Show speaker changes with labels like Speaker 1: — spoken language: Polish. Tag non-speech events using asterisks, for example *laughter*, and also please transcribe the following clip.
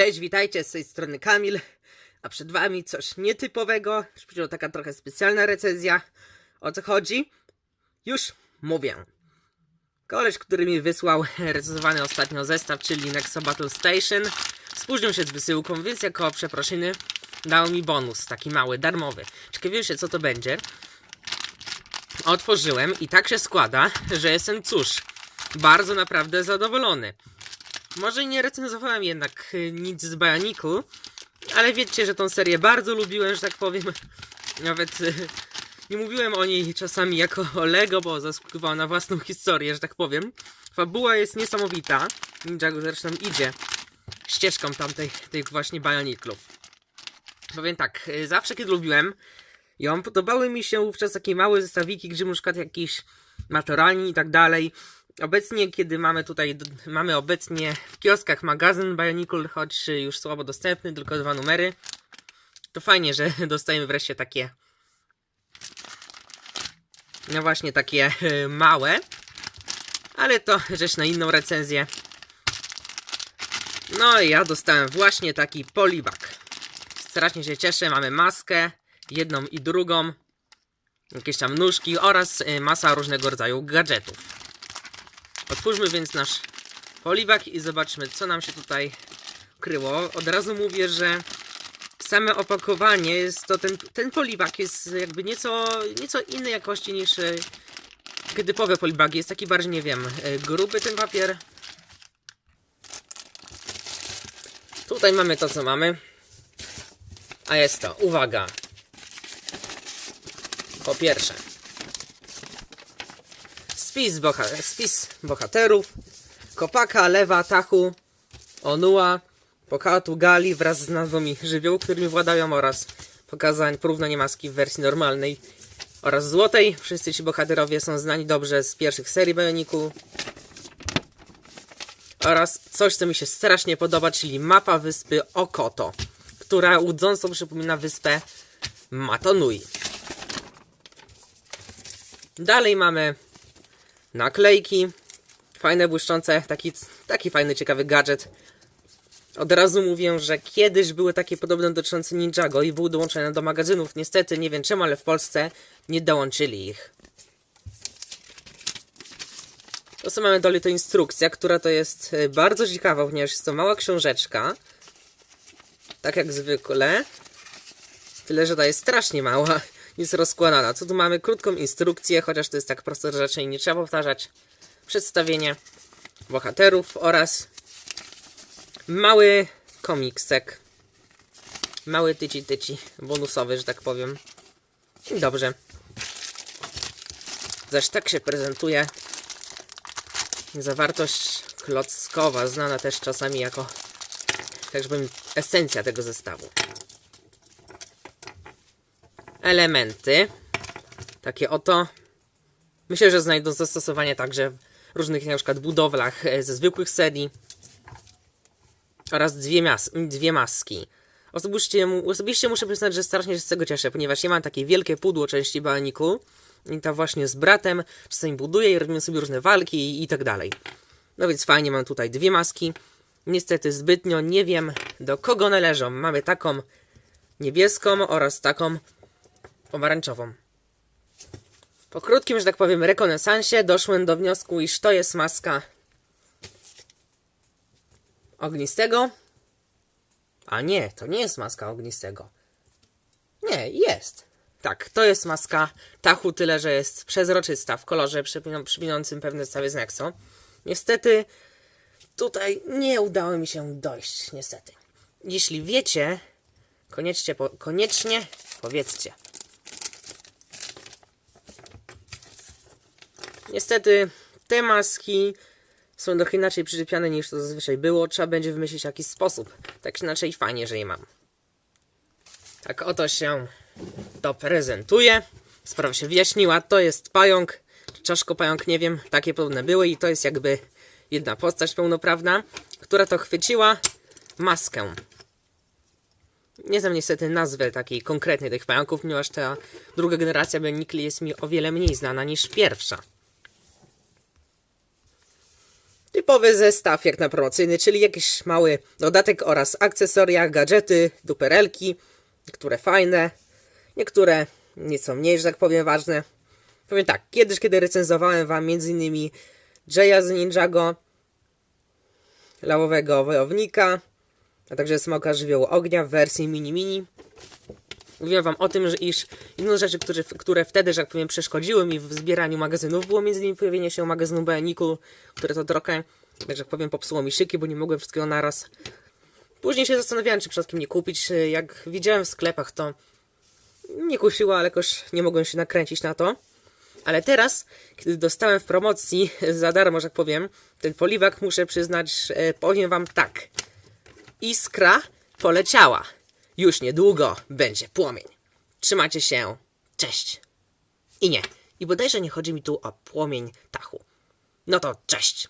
Speaker 1: Cześć, witajcie, z tej strony Kamil, a przed wami coś nietypowego, powiedział taka trochę specjalna recenzja. O co chodzi? Już mówię. Koleś, który mi wysłał recenzowany ostatnio zestaw, czyli Nexo Battle Station, spóźnił się z wysyłką, więc jako przeprosziny dał mi bonus, taki mały, darmowy. Ciekawiłem się, co to będzie. Otworzyłem i tak się składa, że jestem, cóż, bardzo naprawdę zadowolony. Może nie recenzowałem jednak y, nic z Bioniku, ale wiecie, że tą serię bardzo lubiłem, że tak powiem. *laughs* Nawet y, nie mówiłem o niej czasami jako o Lego, bo zasługiwała na własną historię, że tak powiem. Fabuła jest niesamowita. Ninjago zresztą idzie ścieżką tamtej tych właśnie Bioniklów. Powiem tak, y, zawsze kiedy lubiłem ją, podobały mi się wówczas takie małe zestawiki, gdzie na przykład jakieś maturalni i tak dalej. Obecnie, kiedy mamy tutaj, mamy obecnie w kioskach magazyn Bionicle, choć już słabo dostępny, tylko dwa numery, to fajnie, że *laughs* dostajemy wreszcie takie, no właśnie takie e, małe, ale to rzecz na inną recenzję. No i ja dostałem właśnie taki polibak. Strasznie się cieszę, mamy maskę, jedną i drugą, jakieś tam nóżki oraz e, masa różnego rodzaju gadżetów. Otwórzmy więc nasz polibak i zobaczmy, co nam się tutaj kryło. Od razu mówię, że same opakowanie jest to ten, ten polibak jest jakby nieco, nieco innej jakości niż e, typowe polibagi. Jest taki bardziej, nie wiem, e, gruby ten papier. Tutaj mamy to, co mamy. A jest to, uwaga. Po pierwsze, spis, boha spis bohaterów, Kopaka, Lewa, Tachu, Onua, Pokatu, Gali wraz z nazwami żywiołu, którymi władają oraz pokazań, porównanie maski w wersji normalnej oraz złotej. Wszyscy ci bohaterowie są znani dobrze z pierwszych serii Bioniku. Oraz coś, co mi się strasznie podoba, czyli mapa wyspy Okoto, która łudząco przypomina wyspę Matonui. Dalej mamy naklejki, fajne, błyszczące, taki, taki fajny, ciekawy gadżet. Od razu mówię, że kiedyś były takie podobne dotyczące Ninjago i były dołączone do magazynów. Niestety, nie wiem czemu, ale w Polsce nie dołączyli ich. To co mamy dalej to instrukcja, która to jest e, bardzo ciekawa, ponieważ jest to mała książeczka. Tak jak zwykle. Tyle, że ta jest strasznie mała, jest rozkładana. Co tu mamy? Krótką instrukcję, chociaż to jest tak prosto, że raczej nie trzeba powtarzać. Przedstawienie bohaterów oraz mały komiksek. Mały tyci tyci, bonusowy, że tak powiem. I dobrze. Zaś tak się prezentuje zawartość klockowa, znana też czasami jako, tak że powiem, esencja tego zestawu elementy. Takie oto. Myślę, że znajdą zastosowanie także w różnych na przykład budowlach e, ze zwykłych serii. Oraz dwie, mas dwie maski. Osobiście, osobiście muszę przyznać, że strasznie się z tego cieszę, ponieważ ja mam takie wielkie pudło części Bioniku i ta właśnie z bratem czasami buduję i robimy sobie różne walki i, i tak dalej. No więc fajnie, mam tutaj dwie maski. Niestety zbytnio nie wiem do kogo należą. Mamy taką niebieską oraz taką pomarańczową. Po krótkim, że tak powiem, rekonesansie doszłem do wniosku, iż to jest maska ognistego. A nie, to nie jest maska ognistego. Nie, jest. Tak, to jest maska Tachu, tyle że jest przezroczysta w kolorze przypominającym pewne zestawy z Nexo. Niestety, tutaj nie udało mi się dojść, niestety. Jeśli wiecie, koniecznie, po, koniecznie powiedzcie. Niestety te maski są trochę inaczej przyczepiane niż to zazwyczaj było. Trzeba będzie wymyślić jakiś sposób. Tak inaczej fajnie, że je mam. Tak oto się to prezentuje. Sprawa się wyjaśniła. To jest pająk. Czaszko pająk, nie wiem. Takie podobne były i to jest jakby jedna postać pełnoprawna, która to chwyciła maskę. Nie znam niestety nazwy takiej konkretnej tych pająków, ponieważ ta druga generacja Benikli jest mi o wiele mniej znana niż pierwsza. Typowy zestaw jak na promocyjny, czyli jakiś mały dodatek oraz akcesoria, gadżety, duperelki, niektóre fajne, niektóre nieco mniej, że tak powiem, ważne. Powiem tak, kiedyś, kiedy recenzowałem wam m.in. Jaya z Ninjago, lawowego wojownika, a także smoka żywiołu ognia w wersji mini-mini. Mówiłem wam o tym, że iż jedną z rzeczy, które, które wtedy, że tak powiem, przeszkodziły mi w zbieraniu magazynów, było między innymi pojawienie się magazynu Bionicle, które to trochę, że tak powiem, popsuło mi szyki, bo nie mogłem wszystkiego naraz. Później się zastanawiałem, czy przypadkiem nie kupić. Jak widziałem w sklepach, to nie kusiło, ale jakoś nie mogłem się nakręcić na to. Ale teraz, kiedy dostałem w promocji za darmo, że tak powiem, ten poliwak, muszę przyznać, powiem wam tak. Iskra poleciała. Już niedługo będzie płomień. Trzymajcie się. Cześć. I nie. I bodajże nie chodzi mi tu o płomień Tachu. No to cześć.